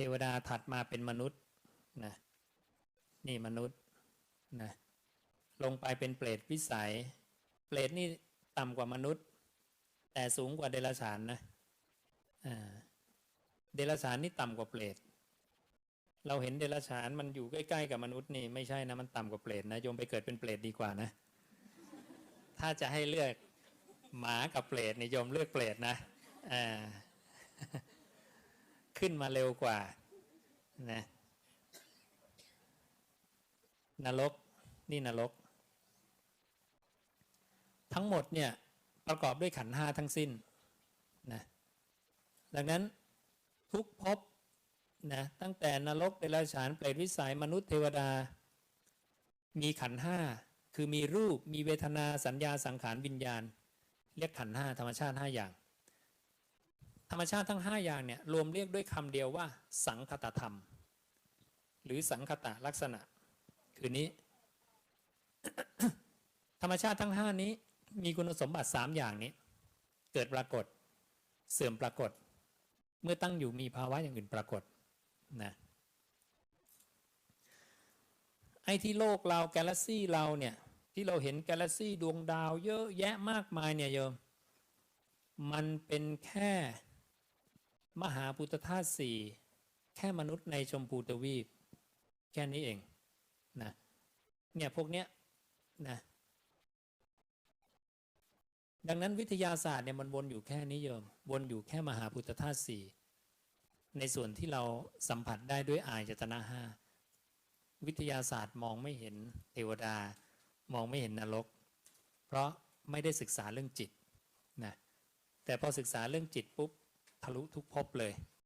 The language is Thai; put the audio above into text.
ทวดาถัดมาเป็นมนุษย์นะนี่มนุษย์นะลงไปเป็นเปรตวิสัย เปรตนี่ต่ำกว่ามนุษย์ แต่สูงกว่าเดรัจฉานนะเดรัจฉานนี่ต่ำกว่าเปรตเราเห็นเดรัจฉานมันอยู่ใกล้ๆกับมนุษย์นี่ไม่ใช่นะมันต่ำกว่าเปรตนะโยมไปเกิดเป็นเปรตดีกว่านะ ถ้าจะให้เลือกหมากับเปรตนี่โยมเลือกเปรตนะอ่า ขึ้นมาเร็วกว่านะนรกนี่นรก ทั้งหมดเนี่ยประกอบด้วยขันห้าทั้งสิ้นนะดังนั้นทุกภพนะตั้งแต่นรกเดรัจฉานเปรตวิสัยมนุษย์เทวดา มีขันห้าคือมีรูปมีเวทนาสัญญาสังขารวิญญาณ เรียกขันห้าธรรมชาติห้าอย่าง ธรรมชาติทั้ง 5 อย่างเนี่ยรวมเรียกด้วยคำเดียวว่า สังคตธรรม หรือสังคตลักษณะ คือนี้ ธรรมชาติทั้ง 5 นี้มีคุณสมบัติ 3 อย่างนี้ เกิดปรากฏ เสื่อมปรากฏ เมื่อตั้งอยู่มีภาวะอย่างอื่นปรากฏนะไอ้ที่โลกเรากาแล็กซี่เราเนี่ยที่เราเห็นกาแล็กซี่ดวงดาวเยอะแยะมากมายเนี่ยโยม มันเป็นแค่ มหาพุทธธาตุสี่แค่มนุษย์ในชมพูทวีป แค่นี้เองนะเนี่ยพวกเนี้ยนะดังนั้นวิทยาศาสตร์เนี่ยมันวนอยู่แค่นี้โยม วนอยู่แค่มหาพุทธธาตุสี่ในส่วนที่เราสัมผัสได้ด้วยอายจตนะห้าวิทยาศาสตร์มองไม่เห็นเทวดา มองไม่เห็นนรก เพราะไม่ได้ศึกษาเรื่องจิตนะแต่พอศึกษาเรื่องจิตปุ๊บ ทะลุทุกภพเลย